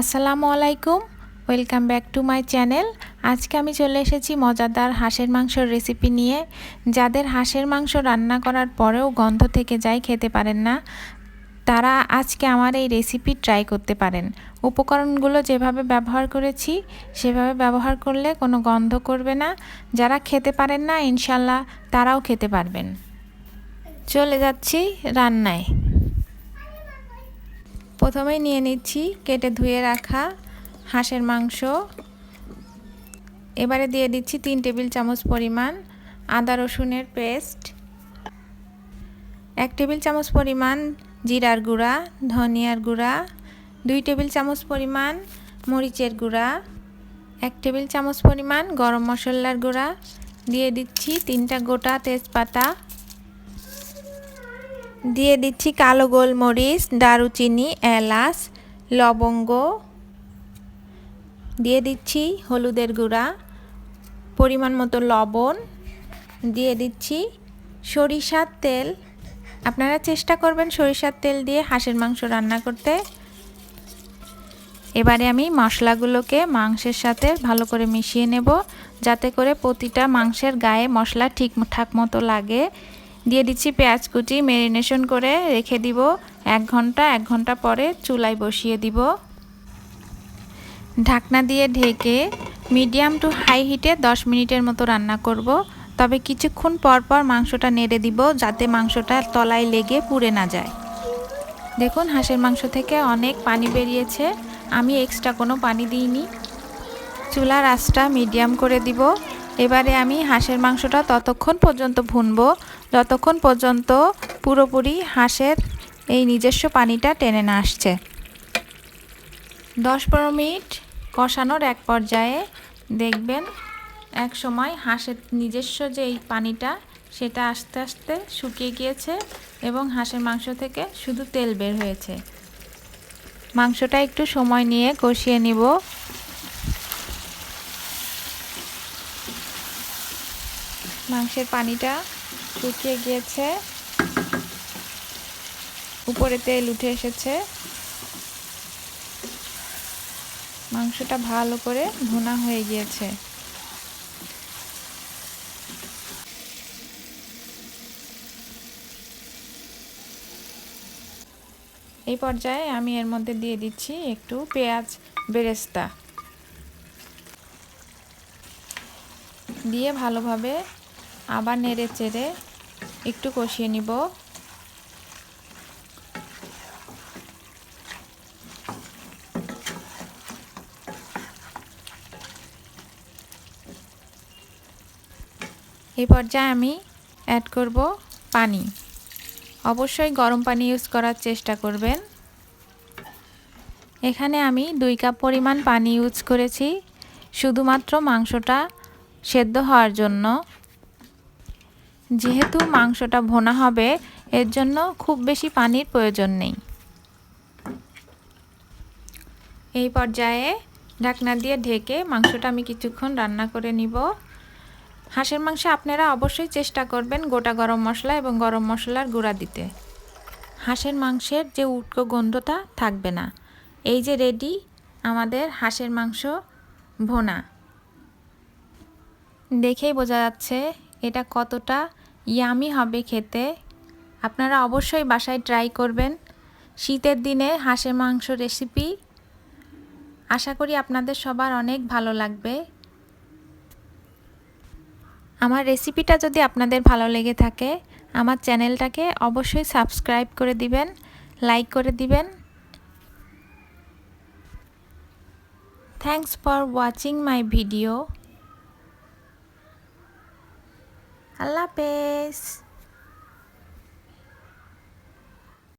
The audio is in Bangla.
আসসালামু আলাইকুম, welcome back to my channel. আজকে আমি চলে এসেছি মজাদার হাঁসের মাংসর রেসিপি নিয়ে। যাদের হাঁসের মাংস রান্না করার পরেও গন্ধ থেকে যায় খেতে পারেন না, তারা আজকে আমার এই রেসিপি ট্রাই করতে পারেন। উপকরণগুলো যেভাবে ব্যবহার করেছি, সেভাবে ব্যবহার করলে কোনো গন্ধ করবে না। যারা খেতে পারেন না, ইনশাল্লাহ তারাও খেতে পারবেন। চলে যাচ্ছি রান্নায়। প্রথমেই নিয়ে নিচ্ছি, কেটে ধুয়ে রাখা হাঁসের মাংস। এবারে দিয়ে দিচ্ছি তিন টেবিল চামচ পরিমাণ আদা রসুনের পেস্ট। এক টেবিল চামচ পরিমাণ জিরার গুঁড়া, ধনিয়ার গুঁড়া, দুই টেবিল চামচ পরিমাণ মরিচের গুঁড়া, এক টেবিল চামচ পরিমাণ গরম মশলার গুঁড়া। দিয়ে দিচ্ছি তিনটা গোটা তেজপাতা। দিয়ে দিচ্ছি কালো গোলমরিচ, দারুচিনি, এলাচ, লবঙ্গ। দিয়ে দিচ্ছি হলুদের গুঁড়া, পরিমাণ মতো লবণ। দিয়ে দিচ্ছি সরিষার তেল। আপনারা চেষ্টা করবেন সরিষার তেল দিয়ে হাঁসের মাংস রান্না করতে। এবারে আমি মশলাগুলোকে মাংসের সাথে ভালো করে মিশিয়ে নেব, যাতে করে প্রতিটা মাংসের গায়ে মশলা ঠিকঠাক মতো লাগে। দিয়ে দিচ্ছি পেঁয়াজ কুচি ম্যারিনেশন করে রেখে দিব। এক ঘণ্টা এক ঘণ্টা পরে চুলায় বসিয়ে দিব। ঢাকনা দিয়ে ঢেকে মিডিয়াম টু হাই হিটে 10 মিনিটের মতো রান্না করব। তবে কিছুক্ষণ পর পর মাংসটা নেড়ে দিব যাতে মাংসটা তলায় লেগে পুড়ে না যায়। দেখুন, হাঁসের মাংস থেকে অনেক পানি বেরিয়েছে। আমি এক্সট্রা কোনো পানি দিইনি। চুলার আঁচটা মিডিয়াম করে দিব। এবারে আমি হাঁসের মাংসটা ততক্ষণ পর্যন্ত ভুনবো। যতক্ষণ পর্যন্ত পুরোপুরি হাঁসের এই নিজস্ব পানিটা টেনে না আসছে। দশ পনেরো মিনিট কষানোর এক পর্যায়ে দেখবেন এক সময় হাঁসের নিজস্ব যে এই পানিটা, সেটা আস্তে আস্তে শুকিয়ে গিয়েছে এবং হাঁসের মাংস থেকে শুধু তেল বের হয়েছে। মাংসটা একটু সময় নিয়ে কষিয়ে নিব। মাংসের পানিটা শুকিয়ে গিয়েছে। উপরে তেল উঠে এসেছে। মাংসটা ভালো করে ভুনা হয়ে গিয়েছে। এই পর্যায়ে আমি এর মধ্যে দিয়ে দিচ্ছি একটু পেঁয়াজ বেরেস্তা। দিয়ে ভালোভাবে আবার নেড়ে চেড়ে একটু কষিয়ে নিব। এই পর্যায়ে আমি অ্যাড করব পানি। অবশ্যই গরম পানি ইউজ করার চেষ্টা করবেন। এখানে আমি দুই কাপ পরিমাণ পানি ইউজ করেছি। শুধুমাত্র মাংসটা সেদ্ধ হওয়ার জন্য। যেহেতু মাংসটা ভোনা হবে, এর জন্য খুব বেশি পানির প্রয়োজন নেই। এই পর্যায়ে ঢাকনা দিয়ে ঢেকে মাংসটা আমি কিছুক্ষণ রান্না করে নিব। হাঁসের মাংসে আপনারা অবশ্যই চেষ্টা করবেন গোটা গরম মশলা এবং গরম মশলার গুঁড়া দিতে। হাঁসের মাংসের যে উটকো গন্ধটা থাকবে না। এই যে রেডি, আমাদের হাঁসের মাংস ভোনা। দেখেই বোঝা যাচ্ছে এটা কতটা ইয়ামি হবে খেতে। আপনারা অবশ্যই বাসায় ট্রাই করবেন। শীতের দিনে হাঁসের মাংস রেসিপি আশা করি আপনাদের সবার অনেক ভালো লাগবে। আমার রেসিপিটা যদি আপনাদের ভালো লেগে থাকে, আমার চ্যানেলটাকে অবশ্যই সাবস্ক্রাইব করে দিবেন লাইক করে দিবেন। Thanks for watching my video আল্লাহ হাফেজ।